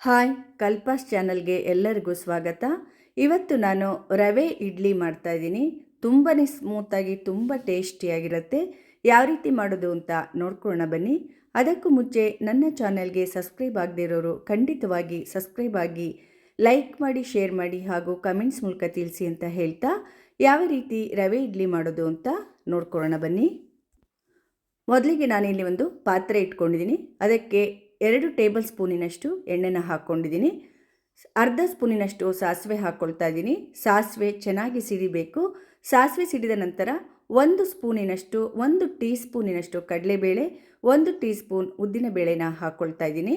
Hi ಕಲ್ಪಾಸ್ ಚಾನಲ್ಗೆ ಎಲ್ಲರಿಗೂ ಸ್ವಾಗತ. ಇವತ್ತು ನಾನು ರವೆ ಇಡ್ಲಿ ಮಾಡ್ತಾ ಇದ್ದೀನಿ. ತುಂಬಾ ಸ್ಮೂತಾಗಿ ತುಂಬ ಟೇಸ್ಟಿಯಾಗಿರುತ್ತೆ. ಯಾವ ರೀತಿ ಮಾಡೋದು ಅಂತ ನೋಡ್ಕೊಳ್ಳೋಣ ಬನ್ನಿ. ಅದಕ್ಕೂ ಮುಂಚೆ ನನ್ನ ಚಾನಲ್ಗೆ ಸಬ್ಸ್ಕ್ರೈಬ್ ಆಗದಿರೋರು ಖಂಡಿತವಾಗಿ ಸಬ್ಸ್ಕ್ರೈಬ್ ಆಗಿ ಲೈಕ್ ಮಾಡಿ, ಶೇರ್ ಮಾಡಿ ಹಾಗೂ ಕಮೆಂಟ್ಸ್ ಮೂಲಕ ತಿಳಿಸಿ ಅಂತ ಹೇಳ್ತಾ ಯಾವ ರೀತಿ ರವೆ ಇಡ್ಲಿ ಮಾಡೋದು ಅಂತ ನೋಡ್ಕೊಳ್ಳೋಣ ಬನ್ನಿ. ಮೊದಲಿಗೆ ನಾನಿಲ್ಲಿ ಒಂದು ಪಾತ್ರೆ ಇಟ್ಕೊಂಡಿದ್ದೀನಿ. ಅದಕ್ಕೆ ಎರಡು ಟೇಬಲ್ ಸ್ಪೂನಿನಷ್ಟು ಎಣ್ಣೆನ ಹಾಕ್ಕೊಂಡಿದ್ದೀನಿ. ಅರ್ಧ ಸ್ಪೂನಿನಷ್ಟು ಸಾಸಿವೆ ಹಾಕ್ಕೊಳ್ತಾ ಇದ್ದೀನಿ. ಸಾಸಿವೆ ಚೆನ್ನಾಗಿ ಸಿಡಿಬೇಕು ಸಾಸಿವೆ ಸಿಡಿದ ನಂತರ ಒಂದು ಸ್ಪೂನಿನಷ್ಟು, ಒಂದು ಟೀ ಸ್ಪೂನಿನಷ್ಟು ಕಡಲೆಬೇಳೆ, ಒಂದು ಟೀ ಸ್ಪೂನ್ ಉದ್ದಿನಬೇಳೆನ ಹಾಕ್ಕೊಳ್ತಾ ಇದ್ದೀನಿ.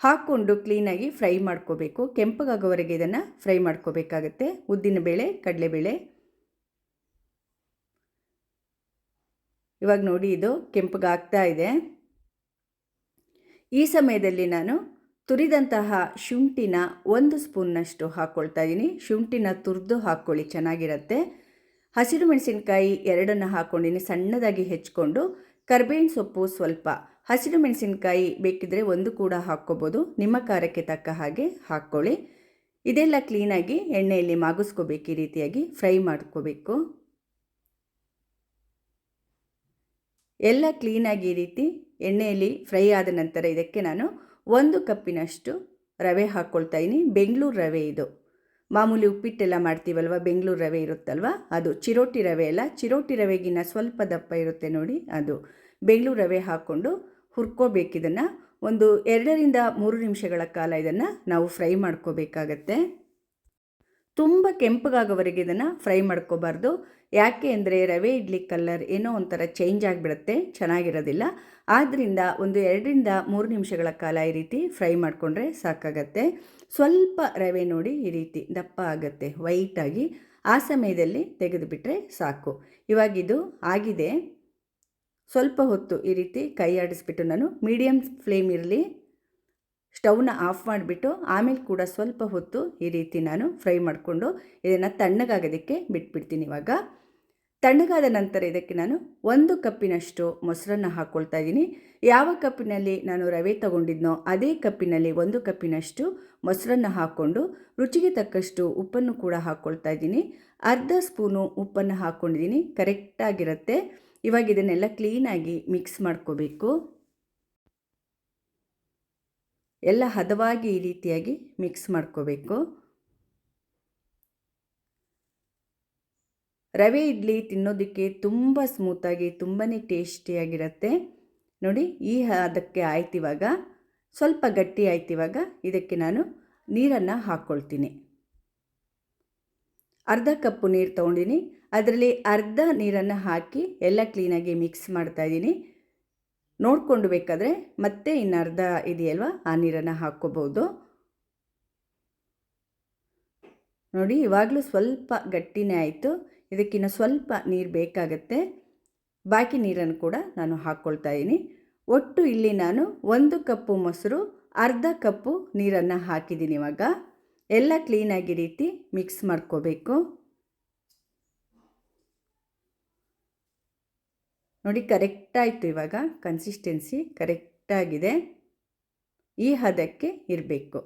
ಹಾಕ್ಕೊಂಡು ಕ್ಲೀನಾಗಿ ಫ್ರೈ ಮಾಡ್ಕೋಬೇಕು. ಕೆಂಪಗಾಗೋವರೆಗೆ ಇದನ್ನು ಫ್ರೈ ಮಾಡ್ಕೋಬೇಕಾಗತ್ತೆ. ಉದ್ದಿನಬೇಳೆ ಕಡಲೆಬೇಳೆ. ಇವಾಗ ನೋಡಿ ಇದು ಕೆಂಪಗಾಗ್ತಾ ಇದೆ. ಈ ಸಮಯದಲ್ಲಿ ನಾನು ತುರಿದಂತಹ ಶುಂಠಿನ ಒಂದು ಸ್ಪೂನ್ನಷ್ಟು ಹಾಕ್ಕೊಳ್ತಾ ಇದ್ದೀನಿ. ಶುಂಠಿನ ತುರಿದು ಹಾಕ್ಕೊಳ್ಳಿ, ಚೆನ್ನಾಗಿರುತ್ತೆ. ಹಸಿರು ಮೆಣಸಿನ್ಕಾಯಿ ಎರಡನ್ನು ಹಾಕ್ಕೊಂಡಿನಿ ಸಣ್ಣದಾಗಿ ಹೆಚ್ಕೊಂಡು. ಕರ್ಬೇವಿನ ಸೊಪ್ಪು ಸ್ವಲ್ಪ. ಹಸಿರು ಮೆಣಸಿನ್ಕಾಯಿ ಬೇಕಿದ್ರೆ ಒಂದು ಕೂಡ ಹಾಕ್ಕೋಬೋದು. ನಿಮ್ಮ ಖಾರಕ್ಕೆ ತಕ್ಕ ಹಾಗೆ ಹಾಕ್ಕೊಳ್ಳಿ. ಇದೆಲ್ಲ ಕ್ಲೀನಾಗಿ ಎಣ್ಣೆಯಲ್ಲಿ ಮಾಗಿಸ್ಕೋಬೇಕು, ಈ ರೀತಿಯಾಗಿ ಫ್ರೈ ಮಾಡ್ಕೋಬೇಕು. ಎಲ್ಲ ಕ್ಲೀನಾಗಿ ಈ ರೀತಿ ಎಣ್ಣೆಯಲ್ಲಿ ಫ್ರೈ ಆದ ನಂತರ ಇದಕ್ಕೆ ನಾನು ಒಂದು ಕಪ್ಪಿನಷ್ಟು ರವೆ ಹಾಕ್ಕೊಳ್ತಾ ಇದ್ದೀನಿ ಬೆಂಗಳೂರು ರವೆ ಇದು. ಮಾಮೂಲಿ ಉಪ್ಪಿಟ್ಟೆಲ್ಲ ಮಾಡ್ತೀವಲ್ವ? ಬೆಂಗಳೂರು ರವೆ ಇರುತ್ತಲ್ವ? ಅದು ಚಿರೋಟಿ ರವೆ ಅಲ್ಲ. ಚಿರೋಟಿ ರವೆಗಿನ್ನ ಸ್ವಲ್ಪ ದಪ್ಪ ಇರುತ್ತೆ ನೋಡಿ ಅದು. ಬೆಂಗಳೂರು ರವೆ ಹಾಕ್ಕೊಂಡು ಹುರ್ಕೋಬೇಕು ಇದನ್ನು. ಒಂದು ಎರಡರಿಂದ ಮೂರು ನಿಮಿಷಗಳ ಕಾಲ ಇದನ್ನು ನಾವು ಫ್ರೈ ಮಾಡ್ಕೋಬೇಕಾಗತ್ತೆ. ತುಂಬ ಕೆಂಪಗಾಗೋವರೆಗೆ ಇದನ್ನು ಫ್ರೈ ಮಾಡ್ಕೋಬಾರ್ದು. ಯಾಕೆ ಅಂದರೆ ರವೆ, ಇಡ್ಲಿ ಕಲ್ಲರ್ ಏನೋ ಒಂಥರ ಚೇಂಜ್ ಆಗಿಬಿಡುತ್ತೆ, ಚೆನ್ನಾಗಿರೋದಿಲ್ಲ. ಆದ್ದರಿಂದ ಒಂದು ಎರಡರಿಂದ ಮೂರು ನಿಮಿಷಗಳ ಕಾಲ ಈ ರೀತಿ ಫ್ರೈ ಮಾಡಿಕೊಂಡ್ರೆ ಸಾಕಾಗತ್ತೆ. ಸ್ವಲ್ಪ ರವೆ ನೋಡಿ ಈ ರೀತಿ ದಪ್ಪ ಆಗುತ್ತೆ ವೈಟಾಗಿ ಆ ಸಮಯದಲ್ಲಿ ತೆಗೆದುಬಿಟ್ರೆ ಸಾಕು. ಇವಾಗಿದು ಆಗಿದೆ. ಸ್ವಲ್ಪ ಹೊತ್ತು ಈ ರೀತಿ ಕೈ ಆಡಿಸ್ಬಿಟ್ಟು ನಾನು ಮೀಡಿಯಮ್ ಫ್ಲೇಮ್ ಇರಲಿ. ಸ್ಟವ್ನ ಆಫ್ ಮಾಡಿಬಿಟ್ಟು ಆಮೇಲೆ ಕೂಡ ಸ್ವಲ್ಪ ಹೊತ್ತು ಈ ರೀತಿ ನಾನು ಫ್ರೈ ಮಾಡಿಕೊಂಡು ಇದನ್ನು ತಣ್ಣಗಾಗೋದಕ್ಕೆ ಬಿಟ್ಬಿಡ್ತೀನಿ ಇವಾಗ. ತಣ್ಣಗಾದ ನಂತರ ಇದಕ್ಕೆ ನಾನು ಒಂದು ಕಪ್ಪಿನಷ್ಟು ಮೊಸರನ್ನು ಹಾಕ್ಕೊಳ್ತಾ ಇದ್ದೀನಿ. ಯಾವ ಕಪ್ಪಿನಲ್ಲಿ ನಾನು ರವೆ ತಗೊಂಡಿದ್ನೋ ಅದೇ ಕಪ್ಪಿನಲ್ಲಿ ಒಂದು ಕಪ್ಪಿನಷ್ಟು ಮೊಸರನ್ನು ಹಾಕ್ಕೊಂಡು ರುಚಿಗೆ ತಕ್ಕಷ್ಟು ಉಪ್ಪನ್ನು ಕೂಡ ಹಾಕ್ಕೊಳ್ತಾ ಇದ್ದೀನಿ. ಅರ್ಧ ಸ್ಪೂನು ಉಪ್ಪನ್ನು ಹಾಕ್ಕೊಂಡಿದ್ದೀನಿ ಕರೆಕ್ಟಾಗಿರುತ್ತೆ. ಇವಾಗ ಇದನ್ನೆಲ್ಲ ಕ್ಲೀನಾಗಿ ಮಿಕ್ಸ್ ಮಾಡ್ಕೋಬೇಕು. ಎಲ್ಲ ಹದವಾಗಿ ಈ ರೀತಿಯಾಗಿ ಮಿಕ್ಸ್ ಮಾಡ್ಕೋಬೇಕು. ರವೆ ಇಡ್ಲಿ ತಿನ್ನೋದಕ್ಕೆ ತುಂಬ ಸ್ಮೂತಾಗಿ ತುಂಬಾ ಟೇಸ್ಟಿಯಾಗಿರುತ್ತೆ ನೋಡಿ, ಈ ಅದಕ್ಕೆ ಆಯ್ತಿವಾಗ ಸ್ವಲ್ಪ ಗಟ್ಟಿ ಆಯ್ತಿವಾಗ ಇದಕ್ಕೆ ನಾನು ನೀರನ್ನು ಹಾಕ್ಕೊಳ್ತೀನಿ ಅರ್ಧ ಕಪ್ಪು ನೀರು ತೊಗೊಂಡಿನಿ. ಅದರಲ್ಲಿ ಅರ್ಧ ನೀರನ್ನು ಹಾಕಿ ಎಲ್ಲ ಕ್ಲೀನಾಗಿ ಮಿಕ್ಸ್ ಮಾಡ್ತಾಯಿದ್ದೀನಿ ನೋಡಿಕೊಂಡು ಬೇಕಾದರೆ ಮತ್ತೆ ಇನ್ನು ಅರ್ಧ ಇದೆಯಲ್ವ? ಆ ನೀರನ್ನು ಹಾಕ್ಕೋಬಹುದು ನೋಡಿ, ಇವಾಗಲೂ ಸ್ವಲ್ಪ ಗಟ್ಟಿನೇ ಆಯಿತು. ಇದಕ್ಕಿನ್ನ ಸ್ವಲ್ಪ ನೀರು ಬೇಕಾಗತ್ತೆ. ಬಾಕಿ ನೀರನ್ನು ಕೂಡ ನಾನು ಹಾಕ್ಕೊಳ್ತಾ ಇದ್ದೀನಿ. ಒಟ್ಟು ಇಲ್ಲಿ ನಾನು ಒಂದು ಕಪ್ಪು ಮೊಸರು, ಅರ್ಧ ಕಪ್ಪು ನೀರನ್ನು ಹಾಕಿದ್ದೀನಿ ಇವಾಗ. ಎಲ್ಲ ಕ್ಲೀನಾಗಿ ರೀತಿ ಮಿಕ್ಸ್ ಮಾಡ್ಕೋಬೇಕು. ನೋಡಿ, ಕರೆಕ್ಟಾಯಿತು ಇವಾಗ. ಕನ್ಸಿಸ್ಟೆನ್ಸಿ ಕರೆಕ್ಟಾಗಿದೆ. ಈ ಹದಕ್ಕೆ ಇರಬೇಕು.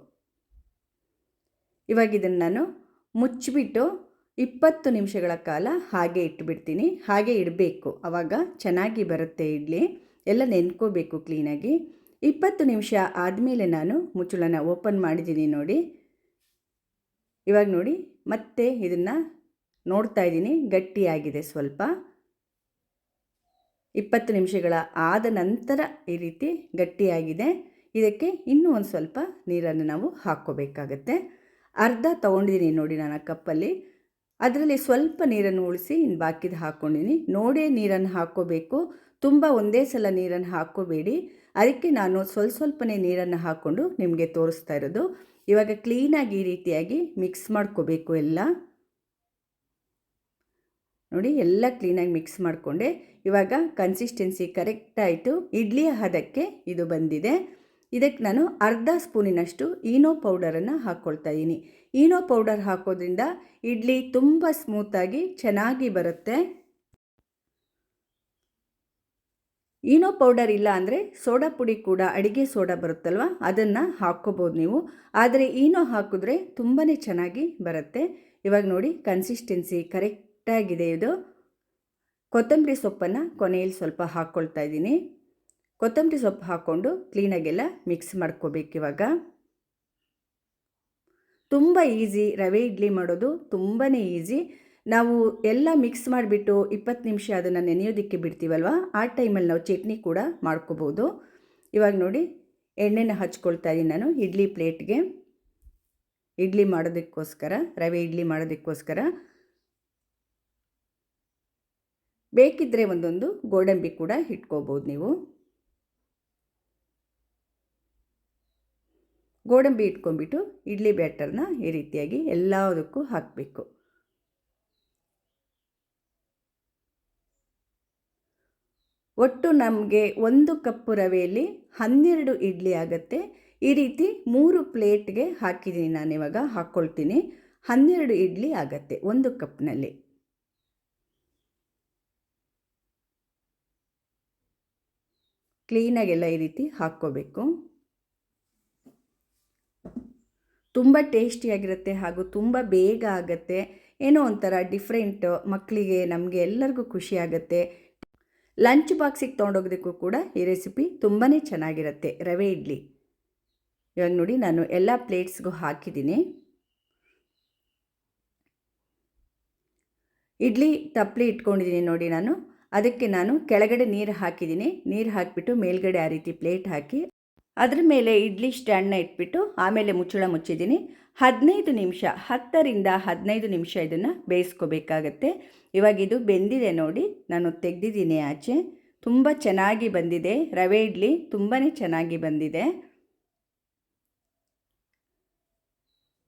ಇವಾಗ ಇದನ್ನು ನಾನು ಮುಚ್ಚಿಬಿಟ್ಟು ಇಪ್ಪತ್ತು ನಿಮಿಷಗಳ ಕಾಲ ಹಾಗೆ ಇಟ್ಬಿಡ್ತೀನಿ. ಹಾಗೆ ಇಡಬೇಕು. ಆವಾಗ ಚೆನ್ನಾಗಿ ಬರುತ್ತೆ ಇಡ್ಲಿ. ಎಲ್ಲ ನೆನ್ಕೋಬೇಕು ಕ್ಲೀನಾಗಿ ಇಪ್ಪತ್ತು ನಿಮಿಷ ಆದಮೇಲೆ ನಾನು ಮುಚ್ಚಳನ ಓಪನ್ ಮಾಡಿದ್ದೀನಿ ನೋಡಿ. ಇವಾಗ ನೋಡಿ, ಮತ್ತೆ ಇದನ್ನು ನೋಡ್ತಾ ಇದ್ದೀನಿ. ಗಟ್ಟಿಯಾಗಿದೆ ಸ್ವಲ್ಪ. ಇಪ್ಪತ್ತು ನಿಮಿಷಗಳ ಆದ ನಂತರ ಈ ರೀತಿ ಗಟ್ಟಿಯಾಗಿದೆ. ಇದಕ್ಕೆ ಇನ್ನೂ ಒಂದು ಸ್ವಲ್ಪ ನೀರನ್ನು ನಾವು ಹಾಕ್ಕೋಬೇಕಾಗತ್ತೆ. ಅರ್ಧ ತೊಗೊಂಡಿದ್ದೀನಿ ನೋಡಿ ನಾನು ಕಪ್ಪಲ್ಲಿ. ಅದರಲ್ಲಿ ಸ್ವಲ್ಪ ನೀರನ್ನು ಉಳಿಸಿ ಇನ್ನು ಬಾಕಿದು ಹಾಕ್ಕೊಂಡಿನಿ ನೋಡೇ ನೀರನ್ನು ಹಾಕ್ಕೋಬೇಕು. ತುಂಬ ಒಂದೇ ಸಲ ನೀರನ್ನು ಹಾಕ್ಕೋಬೇಡಿ. ಅದಕ್ಕೆ ನಾನು ಸ್ವಲ್ಪ ಸ್ವಲ್ಪನೇ ನೀರನ್ನು ಹಾಕ್ಕೊಂಡು ನಿಮಗೆ ತೋರಿಸ್ತಾ ಇರೋದು. ಇವಾಗ ಕ್ಲೀನಾಗಿ ಈ ರೀತಿಯಾಗಿ ಮಿಕ್ಸ್ ಮಾಡ್ಕೋಬೇಕು ಎಲ್ಲ. ನೋಡಿ ಎಲ್ಲ ಕ್ಲೀನಾಗಿ ಮಿಕ್ಸ್ ಮಾಡಿಕೊಂಡೆ. ಇವಾಗ ಕನ್ಸಿಸ್ಟೆನ್ಸಿ ಕರೆಕ್ಟ್ ಆಯಿತು. ಇಡ್ಲಿಯ ಹದಕ್ಕೆ ಇದು ಬಂದಿದೆ. ಇದಕ್ಕೆ ನಾನು ಅರ್ಧ ಸ್ಪೂನಿನಷ್ಟು ಈನೋ ಪೌಡರನ್ನು ಹಾಕ್ಕೊಳ್ತಾ ಇದ್ದೀನಿ ಈನೋ ಪೌಡರ್ ಹಾಕೋದ್ರಿಂದ ಇಡ್ಲಿ ತುಂಬ ಸ್ಮೂತಾಗಿ ಚೆನ್ನಾಗಿ ಬರುತ್ತೆ. ಈನೋ ಪೌಡರ್ ಇಲ್ಲ ಅಂದರೆ ಸೋಡಾ ಪುಡಿ ಕೂಡ ಅಡಿಗೆ ಸೋಡಾ ಬರುತ್ತಲ್ವ? ಅದನ್ನು ಹಾಕ್ಕೋಬೋದು ನೀವು. ಆದರೆ ಈನೋ ಹಾಕಿದ್ರೆ ತುಂಬಾ ಚೆನ್ನಾಗಿ ಬರುತ್ತೆ. ಇವಾಗ ನೋಡಿ ಕನ್ಸಿಸ್ಟೆನ್ಸಿ ಕರೆಕ್ಟಾಗಿದೆ ಇದು. ಕೊತ್ತಂಬರಿ ಸೊಪ್ಪನ್ನು ಕೊನೆಯಲ್ಲಿ ಸ್ವಲ್ಪ ಹಾಕ್ಕೊಳ್ತಾ ಇದ್ದೀನಿ. ಕೊತ್ತಂಬರಿ ಸೊಪ್ಪು ಹಾಕ್ಕೊಂಡು ಕ್ಲೀನಾಗೆಲ್ಲ ಮಿಕ್ಸ್ ಮಾಡ್ಕೋಬೇಕು ಇವಾಗ. ತುಂಬ ಈಸಿ, ರವೆ ಇಡ್ಲಿ ಮಾಡೋದು ತುಂಬಾ ಈಸಿ. ನಾವು ಎಲ್ಲ ಮಿಕ್ಸ್ ಮಾಡಿಬಿಟ್ಟು ಇಪ್ಪತ್ತು ನಿಮಿಷ ಅದನ್ನು ನೆನೆಯೋದಕ್ಕೆ ಬಿಡ್ತೀವಲ್ವ? ಆ ಟೈಮಲ್ಲಿ ನಾವು ಚಟ್ನಿ ಕೂಡ ಮಾಡ್ಕೋಬೋದು. ಇವಾಗ ನೋಡಿ, ಎಣ್ಣೆನ ಹಚ್ಕೊಳ್ತಾ ಇದ್ದೀನಿ ನಾನು ಇಡ್ಲಿ ಪ್ಲೇಟ್ಗೆ. ಇಡ್ಲಿ ಮಾಡೋದಕ್ಕೋಸ್ಕರ, ರವೆ ಇಡ್ಲಿ ಮಾಡೋದಕ್ಕೋಸ್ಕರ ಬೇಕಿದ್ದರೆ ಒಂದೊಂದು ಗೋಡಂಬಿ ಕೂಡ ಇಟ್ಕೋಬೋದು ನೀವು. ಗೋಡಂಬಿ ಇಟ್ಕೊಂಡ್ಬಿಟ್ಟು ಇಡ್ಲಿ ಬ್ಯಾಟರ್ನ ಈ ರೀತಿಯಾಗಿ ಎಲ್ಲದಕ್ಕೂ ಹಾಕಬೇಕು. ಒಟ್ಟು ನಮಗೆ ಒಂದು ಕಪ್ಪು ರವೆಯಲ್ಲಿ ಹನ್ನೆರಡು ಇಡ್ಲಿ ಆಗುತ್ತೆ. ಈ ರೀತಿ ಮೂರು ಪ್ಲೇಟ್ಗೆ ಹಾಕಿದ್ದೀನಿ ನಾನು ಇವಾಗ ಹಾಕ್ಕೊಳ್ತೀನಿ. ಹನ್ನೆರಡು ಇಡ್ಲಿ ಆಗತ್ತೆ ಒಂದು ಕಪ್ನಲ್ಲಿ. ಕ್ಲೀನಾಗೆಲ್ಲ ಈ ರೀತಿ ಹಾಕ್ಕೋಬೇಕು. ತುಂಬ ಟೇಸ್ಟಿಯಾಗಿರುತ್ತೆ ಹಾಗೂ ತುಂಬ ಬೇಗ ಆಗುತ್ತೆ. ಏನೋ ಒಂಥರ ಡಿಫ್ರೆಂಟ್ ಮಕ್ಕಳಿಗೆ ನಮಗೆ ಎಲ್ಲರಿಗೂ ಖುಷಿ ಆಗುತ್ತೆ. ಲಂಚ್ ಬಾಕ್ಸಿಗೆ ತೊಗೊಂಡೋಗೋದಕ್ಕೂ ಕೂಡ ಈ ರೆಸಿಪಿ ತುಂಬಾ ಚೆನ್ನಾಗಿರುತ್ತೆ. ರವೆ ಇಡ್ಲಿ. ಇವಾಗ ನೋಡಿ ನಾನು ಎಲ್ಲ ಪ್ಲೇಟ್ಸ್ಗೂ ಹಾಕಿದ್ದೀನಿ. ಇಡ್ಲಿ ತಪ್ಪಲಿ ಇಟ್ಕೊಂಡಿದ್ದೀನಿ ನೋಡಿ ನಾನು. ಅದಕ್ಕೆ ನಾನು ಕೆಳಗಡೆ ನೀರು ಹಾಕಿದ್ದೀನಿ. ನೀರು ಹಾಕಿಬಿಟ್ಟು ಮೇಲ್ಗಡೆ ಆ ರೀತಿ ಪ್ಲೇಟ್ ಹಾಕಿ, ಅದ್ರ ಮೇಲೆ ಇಡ್ಲಿ ಸ್ಟ್ಯಾಂಡ್ನ ಇಟ್ಬಿಟ್ಟು ಆಮೇಲೆ ಮುಚ್ಚಳ ಮುಚ್ಚಿದ್ದೀನಿ. ಹದಿನೈದು ನಿಮಿಷ, ಹತ್ತರಿಂದ ಹದಿನೈದು ನಿಮಿಷ ಇದನ್ನು ಬೇಯಿಸ್ಕೋಬೇಕಾಗತ್ತೆ. ಇವಾಗ ಇದು ಬೆಂದಿದೆ ನೋಡಿ, ನಾನು ತೆಗೆದಿದ್ದೀನಿ ಆಚೆ. ತುಂಬ ಚೆನ್ನಾಗಿ ಬಂದಿದೆ. ರವೆ ಇಡ್ಲಿ ತುಂಬಾ ಚೆನ್ನಾಗಿ ಬಂದಿದೆ.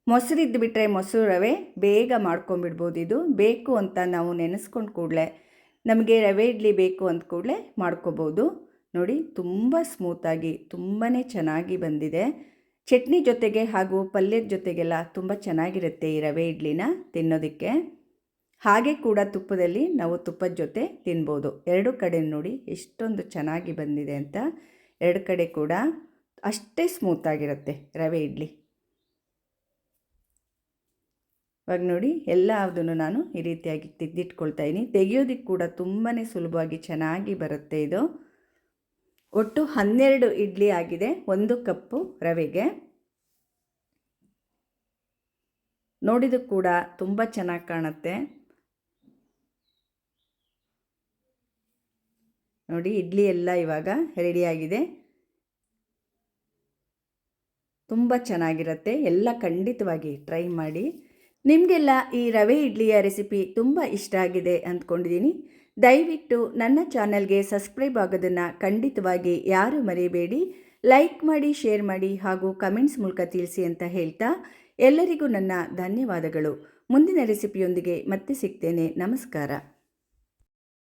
ಮೊಸರು ಬಿಟ್ಟರೆ ಮೊಸರು ರವೆ, ಬೇಗ ಮಾಡ್ಕೊಂಬಿಡ್ಬೋದು ಇದು. ಬೇಕು ಅಂತ ನಾವು ನೆನೆಸ್ಕೊಂಡು ಕೂಡಲೇ. ನಮಗೆ ರವೆ ಇಡ್ಲಿ ಬೇಕು ಅಂದ ಕೂಡಲೇ ಮಾಡ್ಕೋಬೋದು. ನೋಡಿ, ತುಂಬ ಸ್ಮೂತಾಗಿ ತುಂಬಾ ಚೆನ್ನಾಗಿ ಬಂದಿದೆ. ಚಟ್ನಿ ಜೊತೆಗೆ ಹಾಗೂ ಪಲ್ಯದ ಜೊತೆಗೆಲ್ಲ ತುಂಬ ಚೆನ್ನಾಗಿರುತ್ತೆ ಈ ರವೆ ಇಡ್ಲಿನ ತಿನ್ನೋದಕ್ಕೆ. ಹಾಗೆ ಕೂಡ ತುಪ್ಪದಲ್ಲಿ ನಾವು ತುಪ್ಪದ ಜೊತೆ ತಿನ್ಬೋದು. ಎರಡು ಕಡೆ ನೋಡಿ ಎಷ್ಟೊಂದು ಚೆನ್ನಾಗಿ ಬಂದಿದೆ ಅಂತ. ಎರಡು ಕಡೆ ಕೂಡ ಅಷ್ಟೇ ಸ್ಮೂತಾಗಿರುತ್ತೆ ರವೆ ಇಡ್ಲಿ. ಇವಾಗ ನೋಡಿ ಎಲ್ಲ ಅದನ್ನು ನಾನು ಈ ರೀತಿಯಾಗಿ ತೆಗೆದಿಟ್ಕೊಳ್ತಾ ಇದ್ದೀನಿ ತೆಗೆಯೋದಕ್ಕೆ ಕೂಡ ತುಂಬಾ ಸುಲಭವಾಗಿ ಚೆನ್ನಾಗಿ ಬರುತ್ತೆ ಇದು. ಒಟ್ಟು ಹನ್ನೆರಡು ಇಡ್ಲಿ ಆಗಿದೆ, ಒಂದು ಕಪ್ಪು ರವೆಗೆ. ನೋಡಿದ ಕೂಡ ತುಂಬ ಚೆನ್ನಾಗಿ ಕಾಣುತ್ತೆ. ನೋಡಿ ಇಡ್ಲಿ ಎಲ್ಲ ಇವಾಗ ರೆಡಿಯಾಗಿದೆ ತುಂಬ ಚೆನ್ನಾಗಿರುತ್ತೆ. ಎಲ್ಲ ಖಂಡಿತವಾಗಿ ಟ್ರೈ ಮಾಡಿ. ನಿಮಗೆಲ್ಲ ಈ ರವೆ ಇಡ್ಲಿಯ ರೆಸಿಪಿ ತುಂಬ ಇಷ್ಟ ಆಗಿದೆ ಅಂದ್ಕೊಂಡಿದ್ದೀನಿ. ದಯವಿಟ್ಟು ನನ್ನ ಚಾನಲ್ಗೆ ಸಬ್ಸ್ಕ್ರೈಬ್ ಆಗೋದನ್ನು ಖಂಡಿತವಾಗಿ ಯಾರು ಮರೆಯಬೇಡಿ ಲೈಕ್ ಮಾಡಿ, ಶೇರ್ ಮಾಡಿ ಹಾಗೂ ಕಮೆಂಟ್ಸ್ ಮೂಲಕ ತಿಳಿಸಿ ಅಂತ ಹೇಳ್ತಾ ಎಲ್ಲರಿಗೂ ನನ್ನ ಧನ್ಯವಾದಗಳು. ಮುಂದಿನ ರೆಸಿಪಿಯೊಂದಿಗೆ ಮತ್ತೆ ಸಿಗ್ತೇನೆ. ನಮಸ್ಕಾರ.